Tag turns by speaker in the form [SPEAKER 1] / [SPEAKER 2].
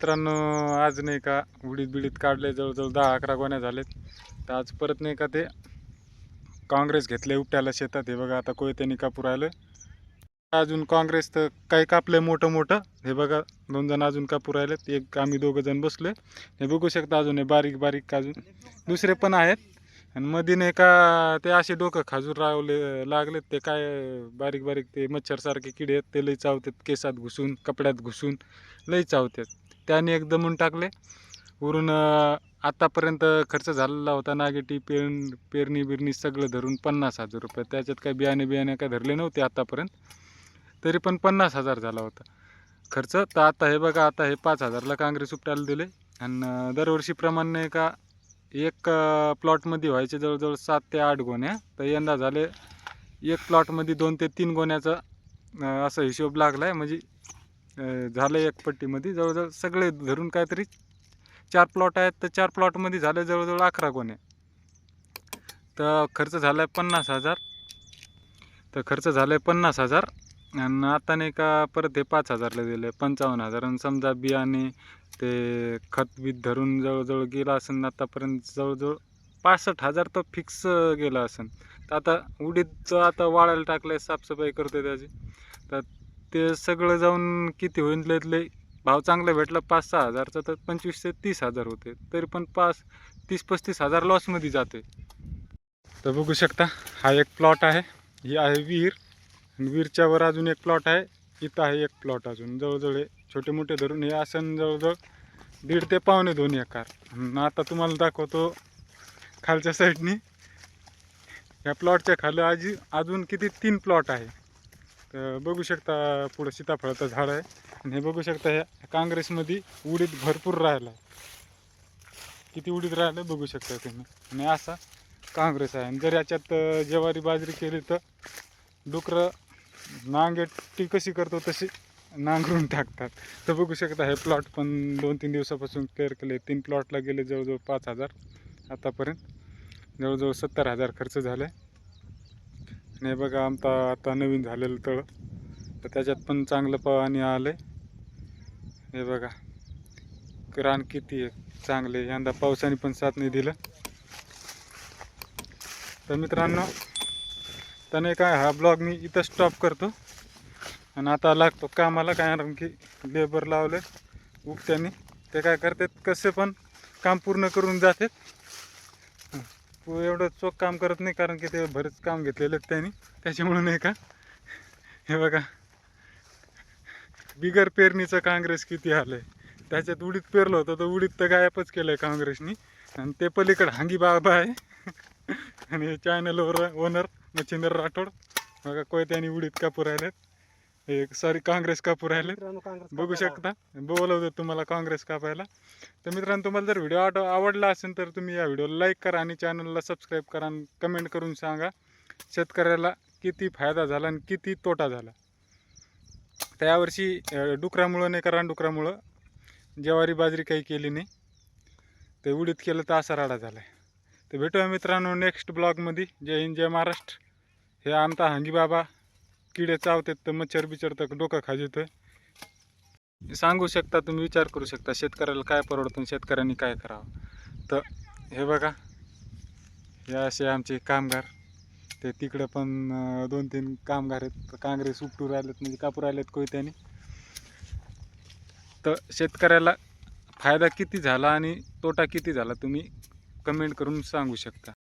[SPEAKER 1] मित्रांनो आज नाही का उडीत बिडीत काढले जवळजवळ दहा अकरा गोण्या झालेत. तर आज परत नाही का ते काँग्रेस घेतले उपट्याला शेतात. हे बघा आता कोयत्यानी कापूर आलं. अजून काँग्रेस तर काही कापलंय मोठं मोठं. हे बघा दोन जण अजून कापूर राहिलेत एक आम्ही दोघं जण बसलोय. हे बघू शकता अजून हे बारीक बारीक अजून. दुसरे पण आहेत. आणि मध्ये नाही का ते असे डोकं खाजूर रावले लागलेत ते काय बारीक बारीक ते मच्छरसारखे किडे आहेत ते लई चावतात केसात घुसून कपड्यात घुसून लई चावतात. त्याने एक दमून टाकले. वरून आत्तापर्यंत खर्च झालेला होता नागेटी पेर पेरणी बिरणी सगळं धरून पन्नास हजार रुपये. त्याच्यात काय बियाणे बियाणे काय धरले नव्हते आत्तापर्यंत तरी पण पन्नास हजार झाला होता खर्च. तर आता हे बघा आता हे पाच हजारला काँग्रेस उपटायला दिले. आणि दरवर्षीप्रमाणे का एक प्लॉटमध्ये व्हायचे जवळजवळ सात ते आठ गोण्या. तर यंदा झाले एक प्लॉटमध्ये दोन ते तीन गोण्याचा असा हिशोब लागला आहे म्हणजे झालं एक पट्टीमध्ये. जवळजवळ सगळे धरून काहीतरी चार प्लॉट आहेत. तर चार प्लॉटमध्ये झाले जवळजवळ अकरा गोण्या. तर खर्च झाला आहे पन्नास हजार. तर खर्च झाला आहे पन्नास हजार. आणि आता नाही का परत हे पाच हजारला दिले पंचावन्न हजार. आणि समजा बियाणे ते खत बीत धरून जवळजवळ गेलं असेल आतापर्यंत जवळजवळ पासष्ट हजार तर फिक्स गेलं असेल. तर आता उडीदचं आता वाळायला टाकलं आहे साफसफाई करतो त्याची. तर ते सगळं जाऊन किती होईल लयत लय भाव चांगला भेटला पाच सहा हजारचा तर पंचवीस ते तीस हजार होते. तरी पण पाच तीस पस्तीस हजार लॉसमध्ये जाते तर बघू शकता हा एक प्लॉट आहे. ही आहे विहीर. आणि वर अजून एक प्लॉट आहे. इथं आहे एक प्लॉट अजून. जवळजवळ हे छोटे मोठे धरून हे असं जवळजवळ दीड ते पावणे दोन एकर. आता तुम्हाला दाखवतो खालच्या साईडनी या प्लॉटच्या खाली आजी अजून किती? तीन प्लॉट आहे. तर बघू शकता पुढं सीताफळाचं झाड आहे. आणि हे बघू शकता ह्या काँग्रेसमध्ये उडीत भरपूर राहिला किती उडीत राहिलं बघू शकता तुम्ही. आणि असा काँग्रेस आहे. आणि जर याच्यात ज्वारी बाजरी केली तर डुकरं नांगेटी कशी करतो तशी नांगरून टाकतात. तर बघू शकता हे प्लॉट पण दोन तीन दिवसापासून क्लिअर केले तीन प्लॉटला गेले जवळजवळ पाच हजार आतापर्यंत. जवळजवळ सत्तर हजार खर्च झाला आहे आणि हे बघा आमचा आता नवीन झालेलं तळ. तर त्याच्यात पण चांगलं पाणी आलं आहे हे बघा रान किती आहे. चांगले यंदा पावसाने पण साथ नाही दिलं. तर मित्रांनो त्याने काय हा ब्लॉग मी इथं स्टॉप करतो. आणि आता लागतो कामाला काय कारण की लेबर लावले उगत्याने ते काय करतात कसे पण काम पूर्ण करून जातात. एवढं चोख काम करत नाही कारण की ते बरेच काम घेतलेले आहेत त्यांनी. त्याच्यामुळे नाही का? हे बघा. बिगर पेरणीचं काँग्रेस किती आलं आहे त्याच्यात उडीत पेरलं होतं तर उडीत तर गायबच केलं आहे काँग्रेसनी. आणि ते पलीकडं हांगी बाबा आहे. आणि चॅनलवर ओनर मच्छिंदर राठोड बघा कोयत्याने उडीद कापू राहिलेत एक सॉरी काँग्रेस कापू राहिलेत बघू शकता. बोलवतो तुम्हाला काँग्रेस कापायला. तर मित्रांनो तुम्हाला जर व्हिडिओ आट आवडला असेल तर तुम्ही या व्हिडिओला लाईक करा आणि चॅनलला सबस्क्राईब करा आणि कमेंट करून सांगा शेतकऱ्याला किती फायदा झाला आणि किती तोटा झाला. तर यावर्षी डुकरामुळं नाही का रानडुकरामुळं ज्वारी बाजरी काही केली नाही. ते उडीद केलं तर असा राडा झाला आहे तर भेटूया मित्रांनो नेक्स्ट ब्लॉगमध्ये जय हिंद जय महाराष्ट्र. हे आमचा हांगी बाबा. किडे चावतात तर मच्छर बिच्छर तर डोकं खाजितोय सांगू शकता तुम्ही विचार करू शकता शेतकऱ्याला काय परवडतं शेतकऱ्यांनी काय करावं. तर हे बघा. हे असे आमचे कामगार. ते तिकडं पण दोन तीन कामगार आहेत. काँग्रेस उपटू राहिलेत म्हणजे कापूर राहिलेत कोयत्याने. तर शेतकऱ्याला फायदा किती झाला आणि तोटा किती झाला तुम्ही कमेंट करून सांगू शकता.